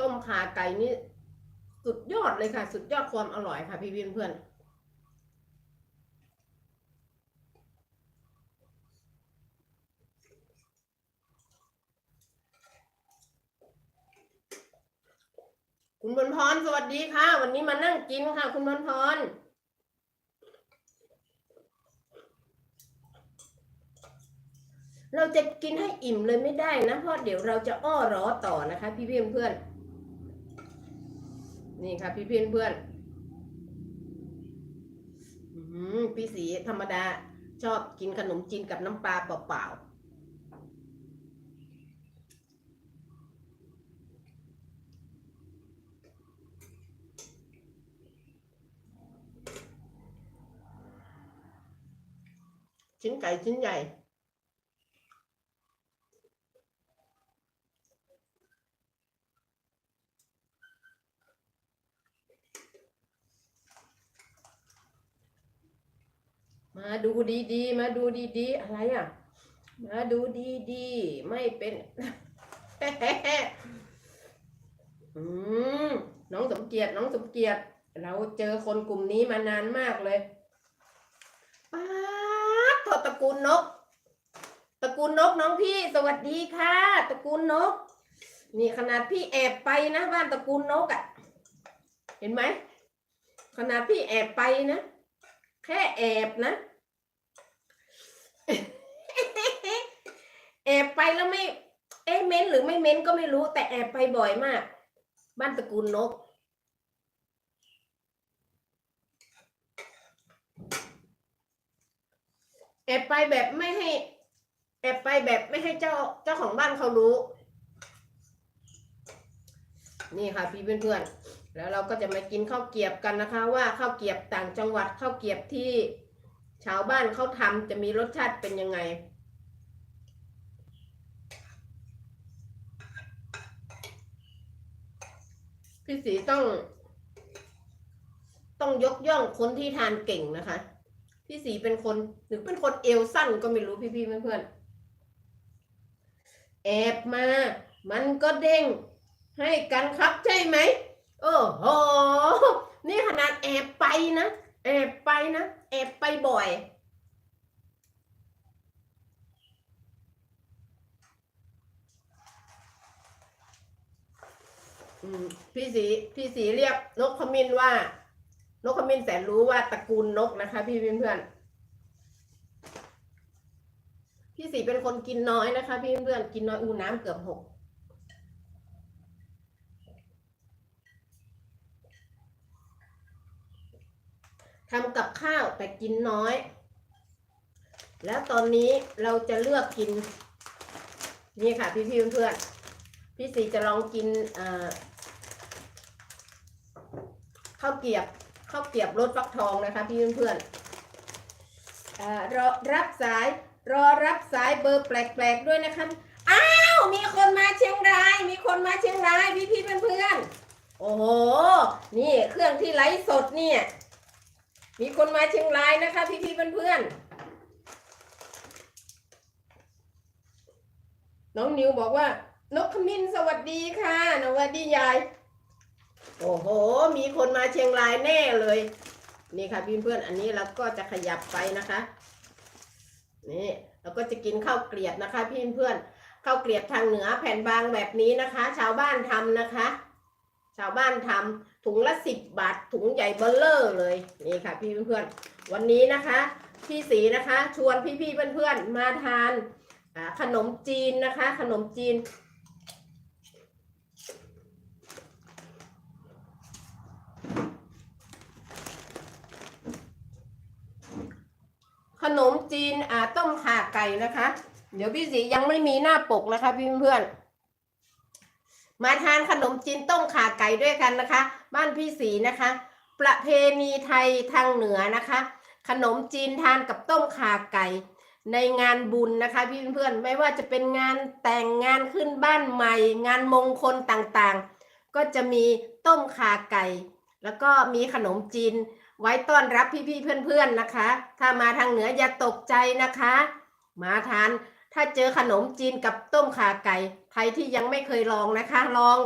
ต้มขาไก่นี่สุดยอดเลยค่ะ สุดยอดความอร่อยค่ะ พี่เพื่อนๆคุณบนพรสวัสดีค่ะ วันนี้มานั่งกินค่ะ คุณบนพรเราจะกินให้อิ่มเลยไม่ได้นะเพราะเดี๋ยวเราจะอ้อร้อต่อนะคะ พี่เพื่อนเพื่อน นี่ค่ะ พี่เพื่อนเพื่อนพี่สีธรรมดา ชอบกินขนมจีนกับน้ำปลาเปล่าๆชิ้นไก่ชิ้นใหญ่ มาดูดีๆ มาดูดีๆ อะไรอะ มาดูดีๆ ไม่เป็นอืมน้องสมเกียรติน้องสมเกียรติเราเจอคนกลุ่มนี้มานานมากเลยป้าทษตระกูลนก ตระกูลนกน้องพี่ สวัสดีค่ะ ตระกูลนก นี่ขนาดพี่แอบไปนะบ้านตระกูลนกอะ่ะ เห็นไหมขนาดพี่แอบไปนะ แค่แอบนะ แอบไปแล้วไม่ เอ๊ะเม้นหรือไม่เม้นก็ไม่รู้ แต่แอบไปบ่อยมาก บ้านตระกูลนก แอบไปแบบไม่ให้ แอบไปแบบไม่ให้เจ้าเจ้าของบ้านเขารู้ นี่ค่ะ พี่เพื่อนๆแล้วเราก็จะมากินข้าวเกียบกันนะคะ ว่าข้าวเกียบต่างจังหวัดข้าวเกียบที่ ชาวบ้านเขาทำจะมีรสชาติเป็นยังไง พี่สีต้อง ต้องยกย่องคนที่ทานเก่งนะคะ พี่สีเป็นคนหรือเป็นคนเอวสั้นก็ไม่รู้พี่ๆเพื่อนๆแอบมา มันก็เด้งให้กันครับใช่ไหมโอ้โห นี่ขนาดแอบไปนะ แอบไปนะ แอบไปบ่อย พี่สีพี่สีเรียกนกขมิ้นว่า นกขมิ้นแสนรู้ว่าตระกูลนกนะคะ พี่เพื่อนๆพี่สีเป็นคนกินน้อยนะคะ พี่เพื่อนๆกินน้อยอูน้ำเกือบหก ทำกับข้าวแต่กินน้อย แล้วตอนนี้เราจะเลือกกิน นี่ค่ะพี่พี่เพื่อนพี่สีจะลองกินข้าวเกียบข้าวเกียบรสฟักทองนะคะพี่เพื่อนๆอ่ารอรับสายรอรับสายเบอร์แปลกๆด้วยนะคะอ้าวมีคนมาเชียงราย มีคนมาเชียงรายพี่พี่ๆเพื่อนๆโอ้โห นี่เครื่องที่ไลฟ์สดเนี่ย มีคนมาเชียงรายนะคะพี่พี่ๆเพื่อนๆน้องนิวบอกว่านกขมิ้นสวัสดีค่ะสวัสดียายโอ้โห มีคนมาเชียงรายแน่เลย นี่ค่ะพี่เพื่อนอันนี้เราก็จะขยับไปนะคะ นี่เราก็จะกินข้าวเกลียบนะคะ พี่เพื่อนข้าวเกลียบทางเหนือแผ่นบางแบบนี้นะคะ ชาวบ้านทำนะคะ ชาวบ้านทำ ถุงละสิบบาท ถุงใหญ่เบลเลอร์เลยนี่ค่ะ พี่เพื่อนๆวันนี้นะคะ พี่สีนะคะ ชวนพี่ๆเพื่อนๆมาทานขนมจีนนะคะ ขนมจีนขนมจีนอ่าต้มข่าไก่นะคะ เดี๋ยวพี่สียังไม่มีหน้าปกนะคะพี่เพื่อนๆ มาทานขนมจีนต้มขาไก่ด้วยกันนะคะ บ้านพี่สีนะคะ ประเพณีไทยทางเหนือนะคะ ขนมจีนทานกับต้มขาไก่ ในงานบุญนะคะ พี่เพื่อนๆไม่ว่าจะเป็นงานแต่งงานขึ้นบ้านใหม่ งานมงคลต่างๆ ก็จะมีต้มขาไก่ แล้วก็มีขนมจีนไว้ต้อนรับพี่ๆเพื่อนๆนะคะ ถ้ามาทางเหนืออย่าตกใจนะคะ มาทาน ถ้าเจอขนมจีนกับต้มขาไก่ ใครที่ยังไม่เคยลองนะคะ ลอง